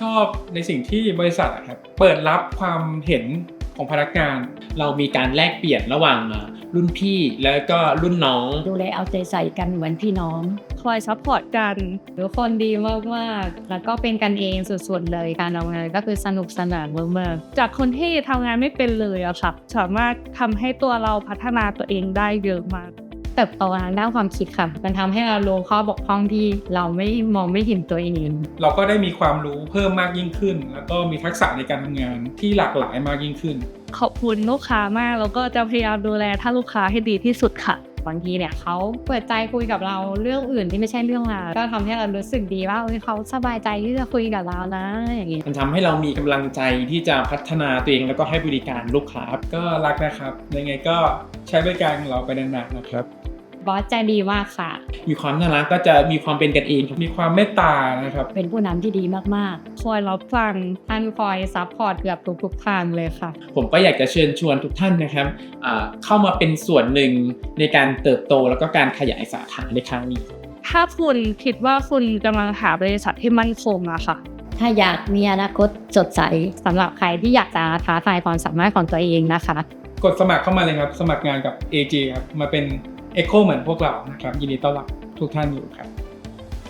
ชอบในสิ่งที่บริษัทอะครับเปิดรับความเห็นของพนักงาน เรามีการแลกเปลี่ยนระหว่างเอ่อรุ่นพี่แล้วก็รุ่นน้อง ดูแลเอาใจใส่กันเหมือนพี่น้อง คอยซัพพอร์ตกันทุกคนดีมากๆ แล้วก็เป็นกันเองสุดๆเลยการทำงานก็คือสนุกสนานมากๆจากคนที่ทำงานไม่เป็นเลยอะค่ะสามารถทำให้ตัวเราพัฒนาตัวเองได้เยอะมาก เติบโตทางด้านความคิดค่ะ มันทำให้เรารู้ข้อบกพร่องที่เราไม่มองไม่เห็นตัวเอง เราก็ได้มีความรู้เพิ่มมากยิ่งขึ้น แล้วก็มีทักษะในการทำงานที่หลากหลายมากยิ่งขึ้น ขอบคุณลูกค้ามากแล้วก็จะพยายามดูแลท่านลูกค้าให้ดีที่สุดค่ะบางทีเนี่ยเขาเปิดใจคุยกับเราเรื่องอื่นที่ไม่ใช่เรื่องงานก็ทำให้เรารู้สึกดีว่าเอ้ยเขาสบายใจที่จะคุยกับเรานะอย่างงี้มันทำให้เรามีกำลังใจที่จะพัฒนาตัวเองแล้วก็ให้บริการลูกค้าก็รักนะครับยังไงก็ใช้บริการของเราไปนานๆนะครับ บอสใจดีมากค่ะ มีความน่ารักก็จะมีความเป็นกันเองมีความเมตตานะครับ เป็นผู้นำที่ดีมากคอยรับฟังท่านคอยซัพพอร์ตเกือบทุกๆทางเลยค่ะ ผมก็อยากจะเชิญชวนทุกท่านนะครับอ่าเข้ามาเป็นส่วนหนึ่งในการเติบโตแล้วก็การขยายสาขาในครั้งนี้ ถ้าคุณคิดว่าคุณกำลังหาบริษัทที่มั่นคงอะค่ะๆถ้าอยากมีอนาคตสดใสสำหรับใครที่อยากจะท้าทายความสามารถของตัวเองนะคะ กดสมัครเข้ามาเลยครับ สมัครงานกับ AG ครับมาเป็น Echo เหมือนพวกเรานะครับยินดีต้อนรับทุกท่านอยู่ครับ